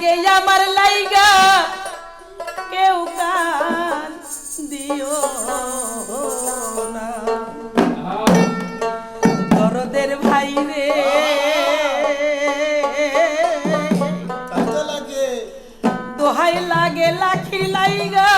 লাগে আমার লাইগা। কেউ কান দিও দরদের ভাই রে দোহাই লাগে লাখি লাইগা।